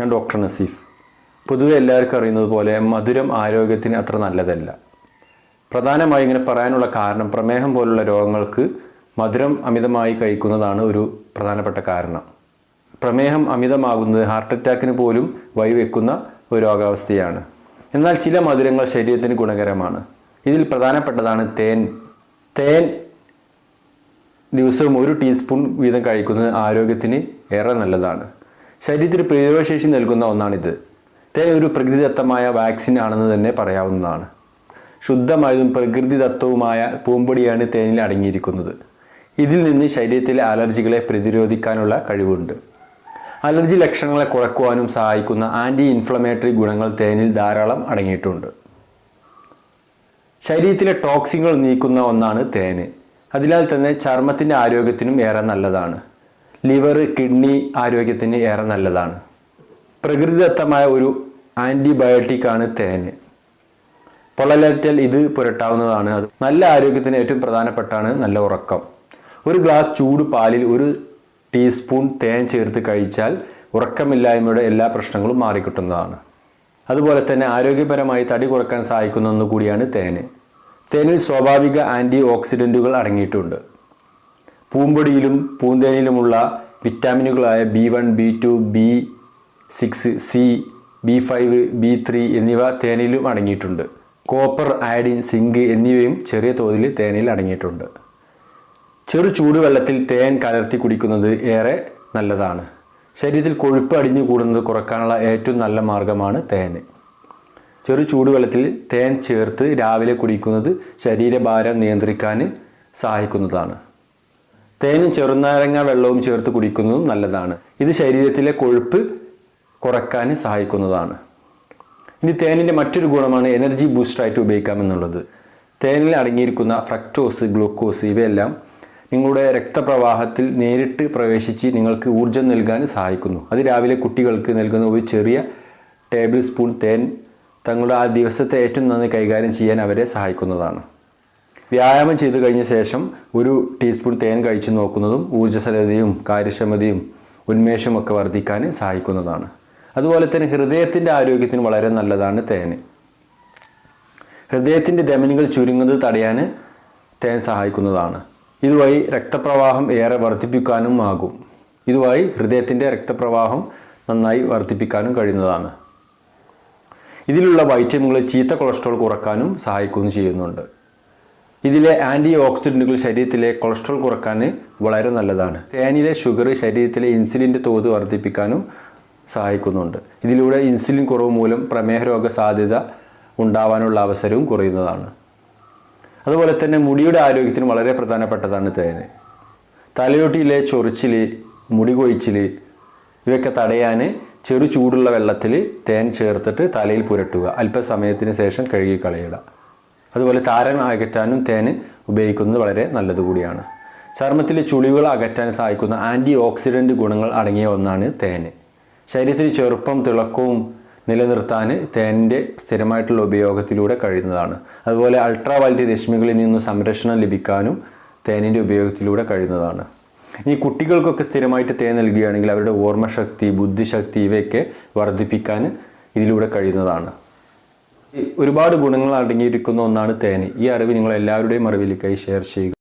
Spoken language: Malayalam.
ഞാൻ ഡോക്ടർ നസീഫ്. പൊതുവെ എല്ലാവർക്കും അറിയുന്നത് പോലെ മധുരം ആരോഗ്യത്തിന് അത്ര നല്ലതല്ല. പ്രധാനമായി ഇങ്ങനെ പറയാനുള്ള കാരണം പ്രമേഹം പോലുള്ള രോഗങ്ങൾക്ക് മധുരം അമിതമായി കഴിക്കുന്നതാണ് ഒരു പ്രധാനപ്പെട്ട കാരണം. പ്രമേഹം അമിതമാകുന്നത് ഹാർട്ട് അറ്റാക്കിന് പോലും വഴിവെക്കുന്ന ഒരു രോഗാവസ്ഥയാണ്. എന്നാൽ ചില മധുരങ്ങൾ ശരീരത്തിന് ഗുണകരമാണ്. ഇതിൽ പ്രധാനപ്പെട്ടതാണ് തേൻ. തേൻ ദിവസവും ഒരു ടീസ്പൂൺ വീതം കഴിക്കുന്നത് ആരോഗ്യത്തിന് ഏറെ നല്ലതാണ്. ശരീരത്തിന് പ്രതിരോധശേഷി നൽകുന്ന ഒന്നാണിത്. തേൻ ഒരു പ്രകൃതിദത്തമായ വാക്സിൻ ആണെന്ന് തന്നെ പറയാവുന്നതാണ്. ശുദ്ധമായതും പ്രകൃതിദത്തവുമായ പൂമ്പൊടിയാണ് തേനിൽ അടങ്ങിയിരിക്കുന്നത്. ഇതിൽ നിന്ന് ശരീരത്തിലെ അലർജികളെ പ്രതിരോധിക്കാനുള്ള കഴിവുണ്ട്. അലർജി ലക്ഷണങ്ങളെ കുറക്കുവാനും സഹായിക്കുന്ന ആന്റി ഇൻഫ്ലമേറ്ററി ഗുണങ്ങൾ തേനിൽ ധാരാളം അടങ്ങിയിട്ടുണ്ട്. ശരീരത്തിലെ ടോക്സിനുകൾ നീക്കുന്ന ഒന്നാണ് തേന്. അതിനാൽ തന്നെ ചർമ്മത്തിന്റെ ആരോഗ്യത്തിനും ഏറെ നല്ലതാണ്. ലിവർ കിഡ്നി ആരോഗ്യത്തിന് ഏറെ നല്ലതാണ്. പ്രകൃതിദത്തമായ ഒരു ആന്റിബയോട്ടിക് ആണ് തേന്. പൊള്ളലേറ്റാൽ ഇത് പുരട്ടാവുന്നതാണ്. അത് നല്ല ആരോഗ്യത്തിന് ഏറ്റവും പ്രധാനപ്പെട്ടാണ് നല്ല ഉറക്കം. ഒരു ഗ്ലാസ് ചൂട് പാലിൽ ഒരു ടീസ്പൂൺ തേൻ ചേർത്ത് കഴിച്ചാൽ ഉറക്കമില്ലായ്മയുടെ എല്ലാ പ്രശ്നങ്ങളും മാറിക്കിട്ടുന്നതാണ്. അതുപോലെ തന്നെ ആരോഗ്യപരമായി തടി കുറയ്ക്കാൻ സഹായിക്കുന്ന ഒന്നുകൂടിയാണ് തേൻ തേന്. തേനിൽ സ്വാഭാവിക ആന്റി ഓക്സിഡന്റുകൾ അടങ്ങിയിട്ടുണ്ട്. പൂമ്പൊടിയിലും പൂന്തേനിലുമുള്ള വിറ്റാമിനുകളായ B one B two B six C B five B three എന്നിവ തേനിലും അടങ്ങിയിട്ടുണ്ട്. കോപ്പർ അയഡിൻ സിങ്ക് എന്നിവയും ചെറിയ തോതിൽ തേനിൽ അടങ്ങിയിട്ടുണ്ട്. ചെറു ചൂടുവെള്ളത്തിൽ തേൻ കലർത്തി കുടിക്കുന്നത് ഏറെ നല്ലതാണ്. ശരീരത്തിൽ കൊഴുപ്പ് അടിഞ്ഞു കൂടുന്നത് കുറക്കാനുള്ള ഏറ്റവും നല്ല മാർഗമാണ് തേന് ചെറു ചൂടുവെള്ളത്തിൽ തേൻ ചേർത്ത് രാവിലെ കുടിക്കുന്നത് ശരീരഭാരം നിയന്ത്രിക്കാൻ സഹായിക്കുന്നതാണ്. തേനും ചെറുനാരങ്ങ വെള്ളവും ചേർത്ത് കുടിക്കുന്നതും നല്ലതാണ്. ഇത് ശരീരത്തിലെ കൊഴുപ്പ് കുറയ്ക്കാൻ സഹായിക്കുന്നതാണ്. ഇനി തേനിന്റെ മറ്റൊരു ഗുണമാണ് എനർജി ബൂസ്റ്ററായിട്ട് ഉപയോഗിക്കാമെന്നുള്ളത് തേനിൽ അടങ്ങിയിരിക്കുന്ന ഫ്രക്ടോസ് ഗ്ലൂക്കോസ് ഇവയെല്ലാം നിങ്ങളുടെ രക്തപ്രവാഹത്തിൽ നേരിട്ട് പ്രവേശിച്ച് നിങ്ങൾക്ക് ഊർജം നൽകാൻ സഹായിക്കുന്നു. അത് രാവിലെ കുട്ടികൾക്ക് നൽകുന്ന ഒരു ചെറിയ ടേബിൾ സ്പൂൺ തേൻ തങ്ങളുടെ ആ ദിവസത്തെ ഏറ്റവും നന്നായി കൈകാര്യം ചെയ്യാൻ അവരെ സഹായിക്കുന്നതാണ്. വ്യായാമം ചെയ്തു കഴിഞ്ഞ ശേഷം ഒരു ടീസ്പൂൺ തേൻ കഴിച്ചു നോക്കുന്നതും ഊർജസ്വലതയും കാര്യക്ഷമതയും ഉന്മേഷമൊക്കെ വർദ്ധിക്കാൻ സഹായിക്കുന്നതാണ്. അതുപോലെ തന്നെ ഹൃദയത്തിന്റെ ആരോഗ്യത്തിന് വളരെ നല്ലതാണ് തേൻ. ഹൃദയത്തിന്റെ ധമനികൾ ചുരുങ്ങുന്നത് തടയാൻ തേൻ സഹായിക്കുന്നതാണ്. ഇതുവഴി രക്തപ്രവാഹം ഏറെ വർദ്ധിപ്പിക്കാനും ആകും. ഇതുവഴി ഹൃദയത്തിന്റെ രക്തപ്രവാഹം നന്നായി വർദ്ധിപ്പിക്കാനും കഴിയുന്നതാണ്. ഇതിലുള്ള വൈറ്റമിനുകൾ ചീത്ത കൊളസ്ട്രോൾ കുറക്കാനും സഹായിക്കുകയും ചെയ്യുന്നുണ്ട്. ഇതിലെ ആന്റി ഓക്സിഡന്റുകൾ ശരീരത്തിലെ കൊളസ്ട്രോൾ കുറയ്ക്കാൻ വളരെ നല്ലതാണ്. തേനിലെ ഷുഗർ ശരീരത്തിലെ ഇൻസുലിന്റെ തോത് വർദ്ധിപ്പിക്കാനും സഹായിക്കുന്നുണ്ട്. ഇതിലൂടെ ഇൻസുലിൻ കുറവ് മൂലം പ്രമേഹ രോഗ സാധ്യത ഉണ്ടാവാനുള്ള അവസരവും കുറയുന്നതാണ്. അതുപോലെ തന്നെ മുടിയുടെ ആരോഗ്യത്തിന് വളരെ പ്രധാനപ്പെട്ടതാണ് തേന്. തലയോട്ടിയിലെ ചൊറിച്ചിൽ മുടി കൊഴിച്ചിൽ ഇവയൊക്കെ തടയാൻ ചെറു ചൂടുള്ള വെള്ളത്തിൽ തേൻ ചേർത്തിട്ട് തലയിൽ പുരട്ടുക അല്പസമയത്തിന് ശേഷം കഴുകി കളയുക. അതുപോലെ താരൻ അകറ്റാനും തേൻ ഉപയോഗിക്കുന്നത് വളരെ നല്ലത് കൂടിയാണ്. ചർമ്മത്തിലെ ചുളിവുകൾ അകറ്റാൻ സഹായിക്കുന്ന ആന്റി ഓക്സിഡന്റ് ഗുണങ്ങൾ അടങ്ങിയ ഒന്നാണ് തേന്. ശരീരത്തിൽ ചെറുപ്പം തിളക്കവും നിലനിർത്താൻ തേനിന്റെ സ്ഥിരമായിട്ടുള്ള ഉപയോഗത്തിലൂടെ കഴിയുന്നതാണ്. അതുപോലെ അൾട്രാ വൈൽറ്റ് രശ്മികളിൽ നിന്ന് സംരക്ഷണം ലഭിക്കാനും തേനിന്റെ ഉപയോഗത്തിലൂടെ കഴിയുന്നതാണ്. ഇനി കുട്ടികൾക്കൊക്കെ സ്ഥിരമായിട്ട് തേൻ നൽകുകയാണെങ്കിൽ അവരുടെ ഓർമ്മശക്തി ബുദ്ധിശക്തി ഇവയൊക്കെ വർദ്ധിപ്പിക്കാൻ ഇതിലൂടെ കഴിയുന്നതാണ്. ഒരുപാട് ഗുണങ്ങൾ അടങ്ങിയിരിക്കുന്ന ഒന്നാണ് തേൻ. ഈ അറിവ് നിങ്ങൾ എല്ലാവരുടെയും അറിവിലേക്കായി ഷെയർ ചെയ്യുക.